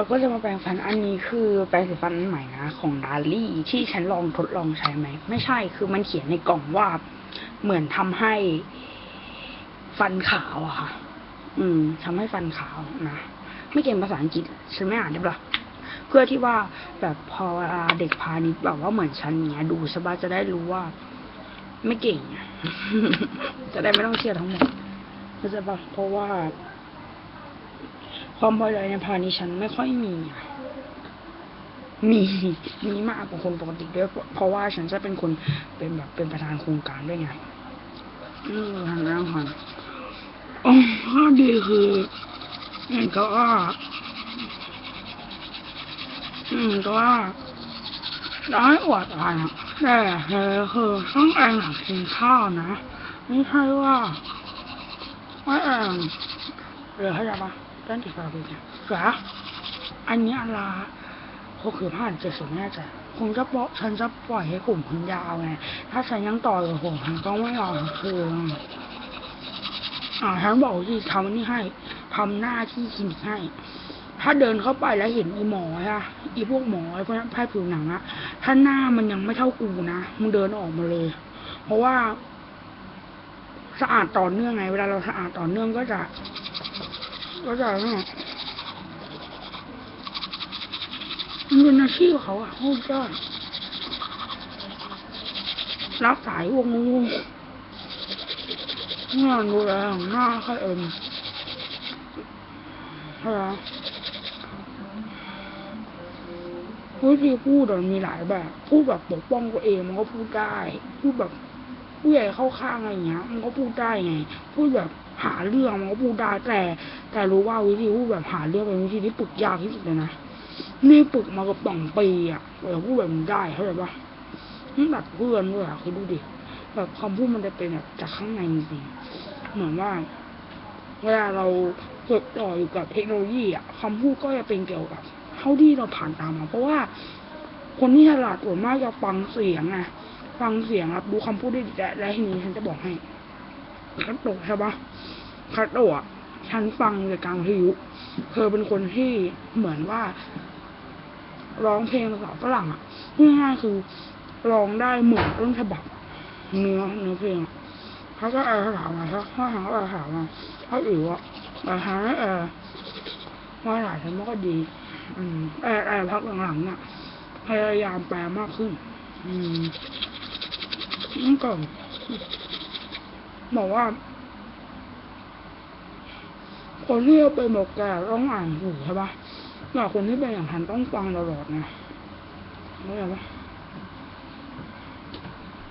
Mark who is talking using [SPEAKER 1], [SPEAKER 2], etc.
[SPEAKER 1] เราก็จะมาแปรงฟันอันนี้คือแปรงสีฟันอันใหม่นะของดาลี่ที่ฉันลองทดลองใช้ไหม ไม่ใช่คือมันเขียนในกล่องว่าเหมือนทำให้ฟันขาวอะค่ะ อืมทำให้ฟันขาวนะ ไม่เก่งภาษาอังกฤษฉันไม่อ่านได้ปะเพื่อที่ว่าแบบพอเด็กพาณิชย์แบบว่าเหมือนฉันเนี้ย ดูสบายจะได้รู้ว่า ไม่เก่ง จะได้ไม่ต้องเชื่อทั้งหมดเข้าใจปะเพราะว่า ความพอใจในพาณิชย์ฉันไม่ค่อยมีอะมี มีมากกว่าคนปกติด้วยเพราะเพราะว่าฉันจะเป็นคนเป็นแบบเป็นประธานโครงการด้วยไงอืมทางด้านของอ๋อข้อดีคืออืมก็ว่าอืมก็ว่าร้อยอวดอะไรอะแต่เธอคือต้องแองหลังกินข้าวนะ ไม่ใช่ว่าว่าแองหรือเข้าใจปะ ด้านติดกระดูกเนี่ยเสืออันนี้อะไรหกสิบห้าเจ็ดสิบแน่ใจคงจะปล่อยฉันจะปล่อยให้ผมคุณยาวไง ถ้าฉันยังต่ออยู่ผมฉันก็ไม่ยอมคืออ่าฉันบอกที่ทำนี่ให้ทำหน้าที่คลินิกให้ ถ้าเดินเข้าไปแล้วเห็นอีหมออะอีพวกหมอไอ้พวกนั้นแพทย์ผิวหนังอะถ้าหน้ามันยังไม่เท่ากูนะมึงเดินออกมาเลย เพราะว่า สะอาดต่อเนื่องไง เวลาเราสะอาดต่อเนื่องก็จะ ก็จะเนี่ยมันเป็นอาชีพเขาอะโคตรยอดรับสายวงงูงานดูแลหน้าใครเอ็มใช่ไหมวิธีพูดมันมีหลายแบบ พูดแบบปกป้องตัวเองมันก็พูดได้ พูดแบบผู้ใหญ่เข้าข้างอะไรเงี้ย มันก็พูดได้ไง พูดแบบหาเรื่องมันก็พูดได้แต่ แต่รู้ว่าวิธีพูดแบบหาเรื่องเป็นวิธีที่ปึกยากที่สุดเลยนะนี่ปึกมากับสองปีอะเออพูดแบบนี้ได้เข้าใจปะนี่แบบเพื่อนด้วยอะคือดูดิแบบคำพูดมันจะเป็นแบบจากข้างในจริงเหมือนว่าเวลาเราจดจ่ออยู่กับเทคโนโลยีอะคำพูดก็จะเป็นเกี่ยวกับเท่าที่เราผ่านตามมา เพราะว่าคนที่ฉลาดส่วนมากจะฟังเสียงไงฟังเสียงรับรู้คำพูดได้ดีและและทีนี้ฉันจะบอกให้คัตโตะใช่ปะคัตโตอะ ฉันฟังจากกางวิทยุเธอเป็นคนที่เหมือนว่า ร้องเพลงภาษาฝรั่งอะง่ายๆคือร้องได้เหมือนต้นฉบับเนื้อเนื้อเพลงเขาก็แอร์ถามมาครับถ้าหางแอร์ถามมาถ้าอิ๋วอะแต่หาให้แอร์ว่าหลายฉันมันก็ดี อืมแอร์แอร์พักหลังๆน่ะพยายามแปลมากขึ้น อืมนั่นก่อนบอกว่า คนที่เอาไปบอกแกต้องอ่านหูใช่ปะแต่คนที่เป็นอย่างฉันต้องฟังตลอดไงเข้าใจปะ